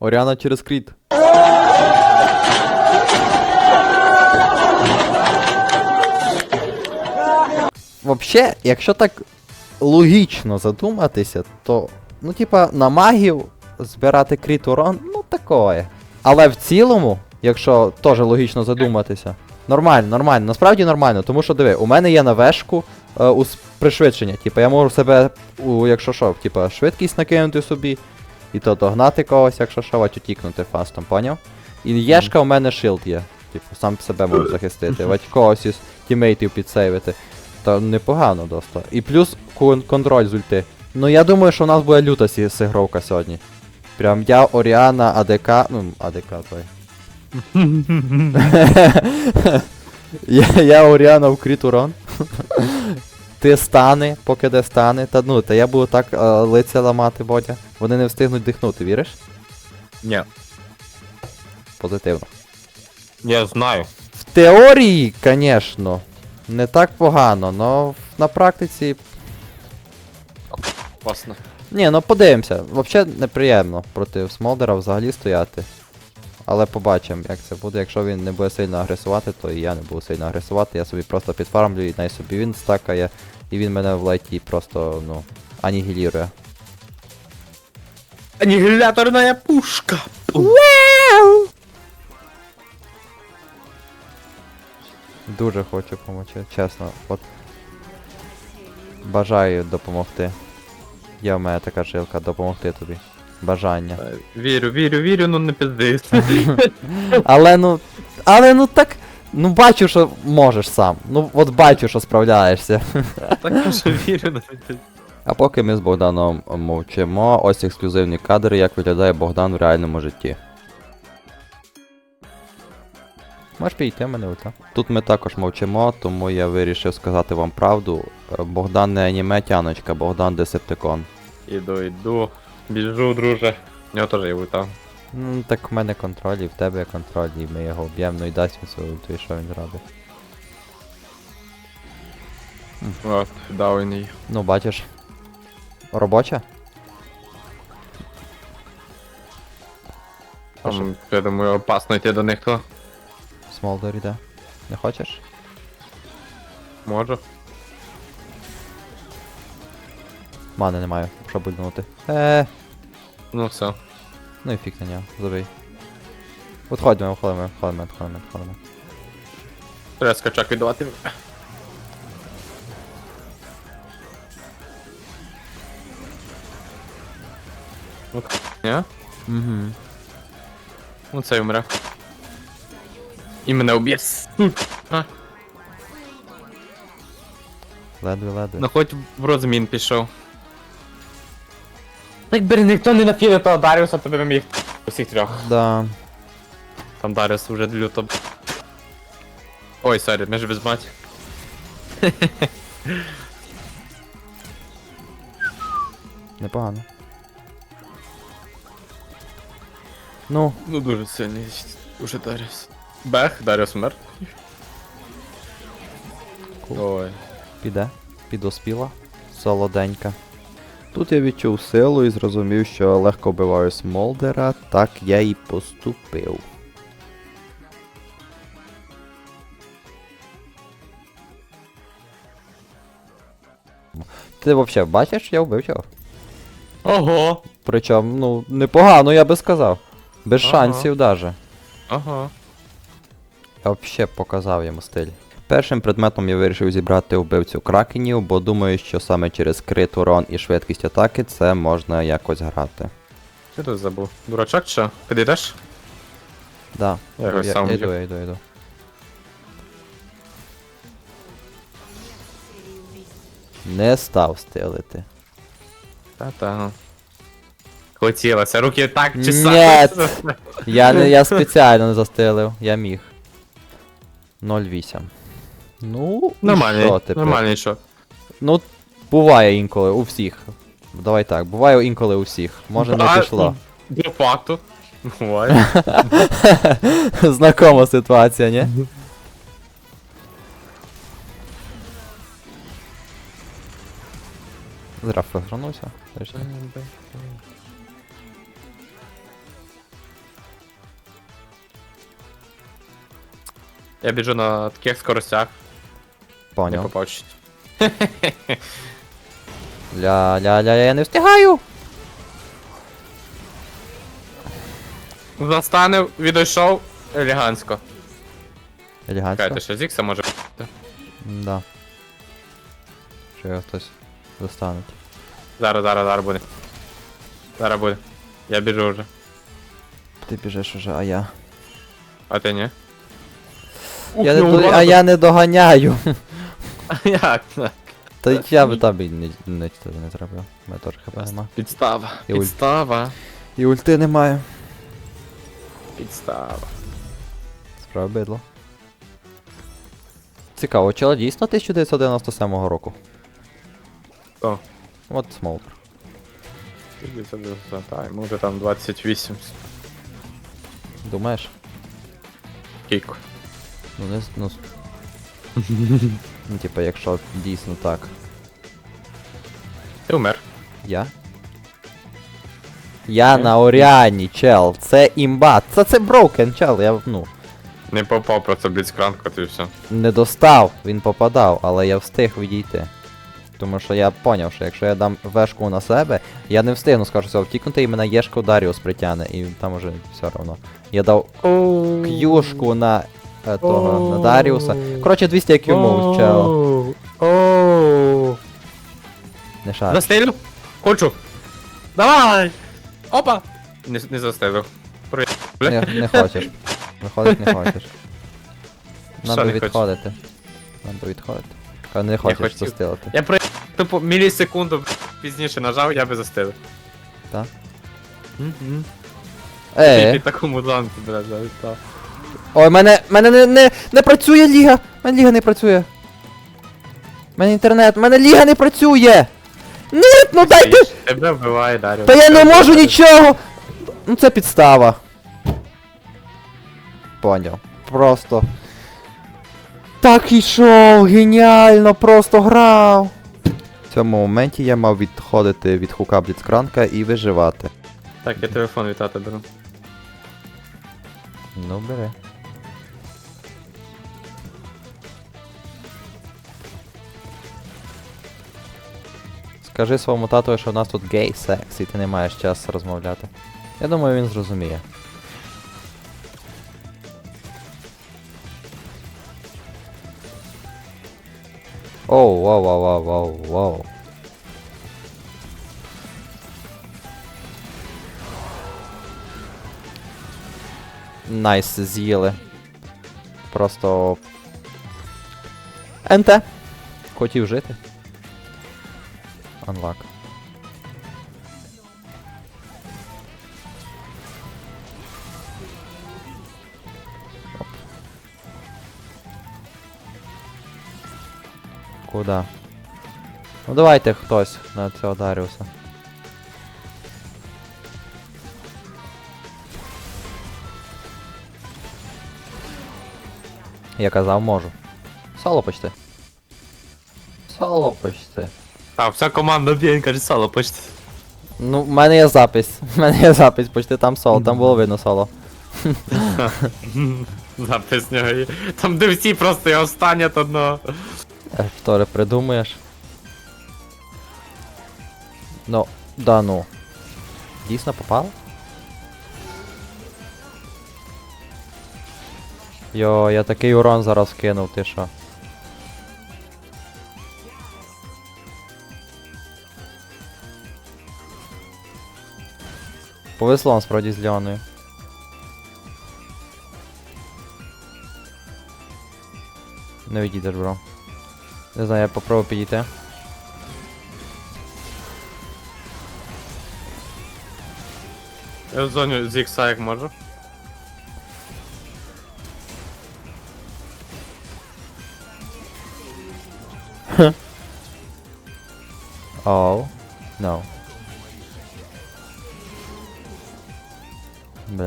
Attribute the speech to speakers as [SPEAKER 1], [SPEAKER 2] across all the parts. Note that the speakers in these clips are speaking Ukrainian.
[SPEAKER 1] Оріана через кріт. Вообще, якщо так логічно задуматися, то, ну, типа, на магів збирати кріт урон, ну такое. Але в цілому, якщо теж логічно задуматися, нормально, нормально, насправді нормально, тому що диви, у мене є на вешку е, ус- пришвидшення. Типа, я можу себе, у, якщо що, типа, швидкість накинути собі, і то догнати когось, якщо що, а утікнути фастом, поняв? І єшка у мене шилд є. Типу, сам себе можу захистити, вать когось із тімейтів підсейвити. Та непогано доста. І плюс кон- контроль з ульти. Ну я думаю, що у нас буде люта сигровка сьогодні. Прям я, Оріана, АДК. Ну, АДК той. я, я Оріана в кріт урон. Ти стани, поки де стани. Та ну, та я буду так е, лиця ламати, Бодя. Вони не встигнуть дихнути, віриш?
[SPEAKER 2] Ні.
[SPEAKER 1] Позитивно.
[SPEAKER 2] Я знаю.
[SPEAKER 1] В теорії, звісно, не так погано, но на практиці.
[SPEAKER 2] Класно.
[SPEAKER 1] Ні, ну подивимося. Взагалі неприємно проти Смолдера взагалі стояти. Але побачимо, як це буде. Якщо він не буде сильно агресувати, то і я не буду сильно агресувати. Я собі просто підфармлю і най собі він стакає, і він мене в лайті просто, ну, анігілірує.
[SPEAKER 2] Анігіляторна пушка.
[SPEAKER 1] Дуже хочу допомогти, чесно. От. Бажаю допомогти. Є в мене така жилка, допомогти тобі. Бажання.
[SPEAKER 2] Вірю, вірю, вірю, ну не пиздись.
[SPEAKER 1] Але ну. Але ну так. Ну бачу, що можеш сам. Ну от бачу, що справляєшся.
[SPEAKER 2] Так що вірю, ну не.
[SPEAKER 1] А поки ми з Богданом мовчимо, ось ексклюзивні кадри, як виглядає Богдан в реальному житті. Можеш підійти в мене ульта. Тут ми також мовчимо, тому я вирішив сказати вам правду. Е, Богдан не аніме тяночка, Богдан десептикон.
[SPEAKER 2] Іду, іду. Біжу, друже. У нього теж є ульта.
[SPEAKER 1] Ну так в мене контроль, і в тебе контроль, і ми його б'ємо, ну і дасть він свою ульту, і що він зробить.
[SPEAKER 2] От, дав він її.
[SPEAKER 1] Ну бачиш. Робоча?
[SPEAKER 2] Там, я думаю, опасно йти до них, то
[SPEAKER 1] Смолдер іде. Не хочеш?
[SPEAKER 2] можу.
[SPEAKER 1] Мани не маю, щоб бульнути. Е,
[SPEAKER 2] Ну все.
[SPEAKER 1] ну і фік на нього, забий. Отходимо, входимо, входимо, входимо, входимо.
[SPEAKER 2] Треба скачак віддавати. Ну, ні?
[SPEAKER 1] Угу.
[SPEAKER 2] Ну цей вмре. І мене уб'є. А,
[SPEAKER 1] Ледве, ледве.
[SPEAKER 2] ну хоч в розмін пішов. Так бери, ніхто не нафіли того Даріуса, тобі би міг усіх трьох.
[SPEAKER 1] Да.
[SPEAKER 2] Там Даріус вже люто. Ой, сорі, ми ж без мать.
[SPEAKER 1] Непогано. Ну,
[SPEAKER 2] Ну дуже сильний уже Даріус. Бех, Даріус мер. Ой.
[SPEAKER 1] піде. Підоспіла. Солоденька. Тут я відчув силу і зрозумів, що легко вбиваю Смолдера, так я і поступив. Ти взагалі бачиш, я вбив цього?
[SPEAKER 2] Ого!
[SPEAKER 1] Причому, ну, непогано, я би сказав. Без
[SPEAKER 2] Ага.
[SPEAKER 1] шансів даже.
[SPEAKER 2] Ага.
[SPEAKER 1] Я взагалі показав йому стиль. Першим предметом я вирішив зібрати вбивцю кракенів, бо думаю, що саме через крит урон і швидкість атаки це можна якось грати.
[SPEAKER 2] Що ти забув? Дурачок чи що? Підійдеш?
[SPEAKER 1] Да.
[SPEAKER 2] Я його
[SPEAKER 1] я,
[SPEAKER 2] сам
[SPEAKER 1] я йду, я йду, я йду. Не став стелити.
[SPEAKER 2] Та-та. Хотілося, руки так
[SPEAKER 1] Нет.
[SPEAKER 2] чесали.
[SPEAKER 1] Я не я спеціально не застелив, я міг. 0,8. Ну, і
[SPEAKER 2] Нормальний,
[SPEAKER 1] що тепер?
[SPEAKER 2] нормальний що.
[SPEAKER 1] Ну, буває інколи у всіх. Давай так, буває інколи у всіх. Може не пішло.
[SPEAKER 2] Ну, Де факту. Буває.
[SPEAKER 1] Знакома ситуація, ні? Зраф повернувся.
[SPEAKER 2] Я біжу на таких скоростях. Не
[SPEAKER 1] Поняв.
[SPEAKER 2] попав чуть.
[SPEAKER 1] Ля-ля-ля, я не встигаю.
[SPEAKER 2] Застанив, відійшов елегантсько.
[SPEAKER 1] Елегантно.
[SPEAKER 2] Чекайте, що Зікса може.
[SPEAKER 1] Да. Що його хтось достануть.
[SPEAKER 2] Зараз, зараз, зараз буде. Зараз буде. Я біжу вже.
[SPEAKER 1] Ти біжиш уже, а я.
[SPEAKER 2] А ти ні?
[SPEAKER 1] я не до... А я не доганяю.
[SPEAKER 2] Як?
[SPEAKER 1] Та я би тобі не, не, не зробив. У мене теж хп нема.
[SPEAKER 2] Підстава.
[SPEAKER 1] І.
[SPEAKER 2] Підстава.
[SPEAKER 1] І ульти немає.
[SPEAKER 2] Підстава.
[SPEAKER 1] Справедливо. Цікаво, чела дійсно 1997 року.
[SPEAKER 2] О.
[SPEAKER 1] От Смолтер.
[SPEAKER 2] Так, йому вже там 28.
[SPEAKER 1] Думаєш?
[SPEAKER 2] Кійко.
[SPEAKER 1] Ну не з- ну. с- ну, типа, якщо дійсно так.
[SPEAKER 2] Ти умер.
[SPEAKER 1] Я? Я на Оріані, чел. Це імба. Це це брокен, чел. Я ну.
[SPEAKER 2] Не попав просто бліцкранку, то і все.
[SPEAKER 1] Не достав, він попадав, але я встиг відійти. Тому що я поняв, що якщо я дам вешку на себе, я не встигну, скажу всього, втікнути і мене Єшко Даріус притягне, і там уже все одно. Я дав к'юшку на е, того, на Даріуса. Коротше, 200 IQ мов, чел.
[SPEAKER 2] Оу.
[SPEAKER 1] Не шар.
[SPEAKER 2] Застрілю? Хочу. Давай! Опа! Не, не застрілив. При...
[SPEAKER 1] Не, не хочеш. Виходить, не хочеш.
[SPEAKER 2] Що
[SPEAKER 1] Надо
[SPEAKER 2] не хочеш?
[SPEAKER 1] відходити. Надо відходити. Кажу, не хочеш
[SPEAKER 2] хотів.
[SPEAKER 1] застилити.
[SPEAKER 2] Я при тупо мілісекунду пізніше нажав, я би застрілив.
[SPEAKER 1] Так?
[SPEAKER 2] Угу.
[SPEAKER 1] Е,
[SPEAKER 2] Під таку музанку, блядь, завітав.
[SPEAKER 1] Ой, мене, мене не, не, не працює ліга! Мене ліга не працює. Мене інтернет, мене ліга не працює! Ні, ну дайте!
[SPEAKER 2] Тебе вбиває, Дарю.
[SPEAKER 1] Та я не можу нічого! Ну це підстава. Поняв. Просто. Так ішов, геніально, просто грав. В цьому моменті я мав відходити від хука бліцкранка і виживати.
[SPEAKER 2] Так, я телефон від тата беру.
[SPEAKER 1] Ну, бери. Скажи своєму тату, що у нас тут гей секс, і ти не маєш часу розмовляти. Я думаю, він зрозуміє. Оу, воу, воу, воу, воу, воу. Найс, з'їли. Просто. НТ. Хотів жити. Оп. Куда? Ну давайте хтось на цього Даріуса. Я казав, можу. Соло почти. Соло почти.
[SPEAKER 2] А, вся команда б'є, каже, сало почти.
[SPEAKER 1] Ну, в мене є запис. В мене є запис, почти там соло, там було видно соло.
[SPEAKER 2] Запис нього є. Там де всі просто його станять одного.
[SPEAKER 1] Е, Вторе придумаєш. Ну, да ну. Дійсно попало? Йо, я такий урон зараз кинув, ти що? Повезло вам справді з Леоною. Не відійдеш, бро. Не знаю, я попробую підійти.
[SPEAKER 2] Я в зоні з ікса як можу.
[SPEAKER 1] Oh.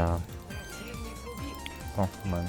[SPEAKER 1] Бля. О, в.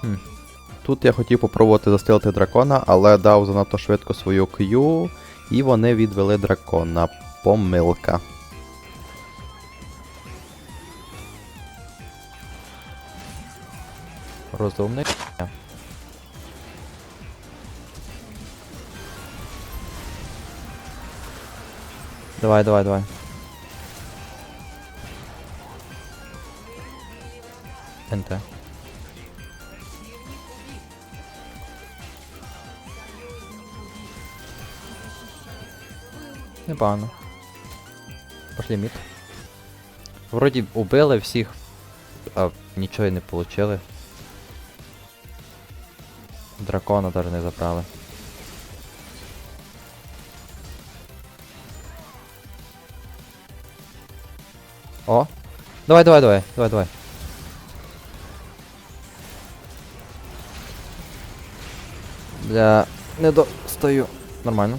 [SPEAKER 1] Хм. Тут я хотів попробувати застилити дракона, але дав занадто швидко свою Q і вони відвели дракона. Помилка. Розумний. Давай, давай, давай. НТ. Непогано. Пошли мід. Вроді убили всіх, а нічого й не получили. Дракона даже не забрали. О! Давай, давай, давай, давай, давай. Бля, не достаю. Нормально.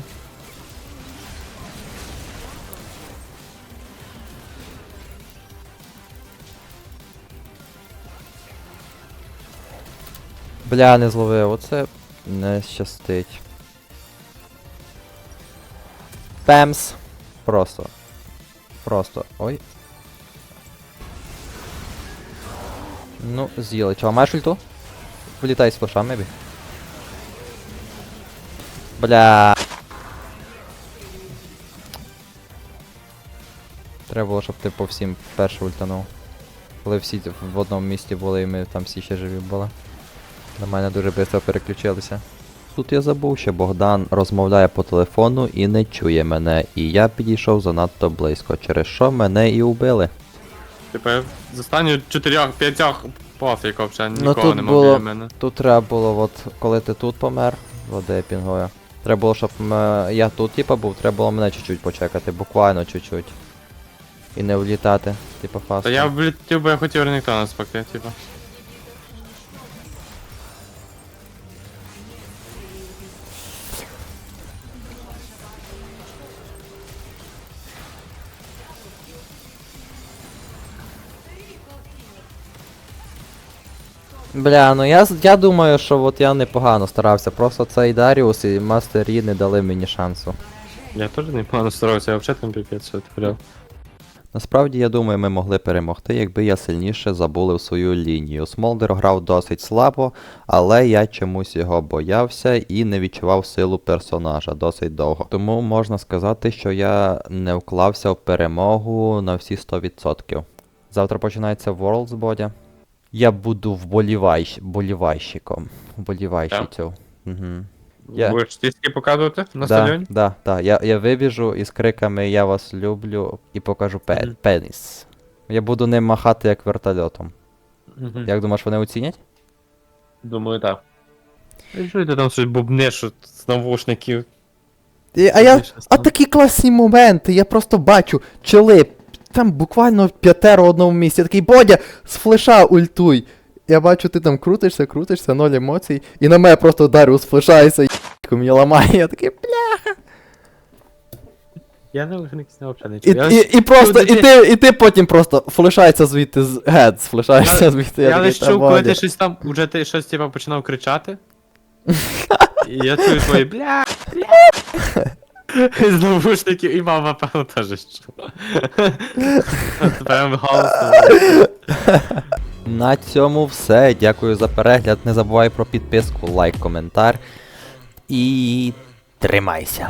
[SPEAKER 1] Бля, не зловив, оце не щастить. Пемс. Просто. Просто. Ой. Ну, з'їли. Чого, маєш ульту? Вилітай з флеша, мебі. Бля. Треба було, щоб ти по всім перший ультанув. Коли всі в одному місці були і ми там всі ще живі були. На мене дуже швидко переключилися. Тут я забув, що Богдан розмовляє по телефону і не чує мене, і я підійшов занадто близько, через що мене і убили.
[SPEAKER 2] Типа я з останніх чотирьох, п'ятьох пофіг взагалі,
[SPEAKER 1] Ну,
[SPEAKER 2] нікого
[SPEAKER 1] тут
[SPEAKER 2] нема
[SPEAKER 1] було-
[SPEAKER 2] біля мене.
[SPEAKER 1] Тут треба було, от коли ти тут помер, води пінгою. Треба було, щоб м- я тут типа був, треба було мене чуть-чуть почекати, буквально чуть-чуть. І не влітати, типа фаст.
[SPEAKER 2] Та я влетів, бо я хотів Реніктона спекти, типа.
[SPEAKER 1] Бля, ну я, я думаю, що от я непогано старався. Просто цей Даріус і Мастер Yi не дали мені шансу.
[SPEAKER 2] Я теж непогано старався, я взагалі там піпець творив.
[SPEAKER 1] Насправді, я думаю, ми могли перемогти, якби я сильніше забулив свою лінію. Смолдер грав досить слабо, але я чомусь його боявся і не відчував силу персонажа досить довго. Тому можна сказати, що я не вклався в перемогу на всі 100%. Завтра починається Worlds Бодя. Я буду вболівайщ... вболівайщиком. Вболівайщицю. Угу. Я-
[SPEAKER 2] Будеш тіски показувати на
[SPEAKER 1] Да,
[SPEAKER 2] стадіоні?
[SPEAKER 1] да, да. Я, я вибіжу із криками Я вас люблю і покажу пе-
[SPEAKER 2] Мгм.
[SPEAKER 1] пеніс. Я буду ним махати як вертольотом.
[SPEAKER 2] Мгм.
[SPEAKER 1] Як думаєш, вони оцінять?
[SPEAKER 2] Думаю, так. І що ти там щось бубнеш з навушників?
[SPEAKER 1] І, а я. А такі класні моменти, я просто бачу, чоли, там буквально п'ятеро в одному місці. Я такий Бодя, з флеша ультуй. Я бачу, ти там крутишся, крутишся, ноль емоцій. І на мене просто Даріус флешається, і мені ламає. Я такий, бля.
[SPEAKER 2] Я навушники взагалі не
[SPEAKER 1] І,
[SPEAKER 2] чую. Я,
[SPEAKER 1] і, і просто, і
[SPEAKER 2] ти-
[SPEAKER 1] і ти потім просто флешається звідти з гет, флешається звідти.
[SPEAKER 2] я
[SPEAKER 1] такий,
[SPEAKER 2] лише
[SPEAKER 1] «Та,
[SPEAKER 2] чув, коли
[SPEAKER 1] Бодя».
[SPEAKER 2] ти щось там, уже ти щось типа починав кричати. І я чую твої бля, бля. З навушників і мама, певно, теж що. Прям.
[SPEAKER 1] На цьому все. Дякую за перегляд. Не забувай про підписку, лайк, коментар. І тримайся.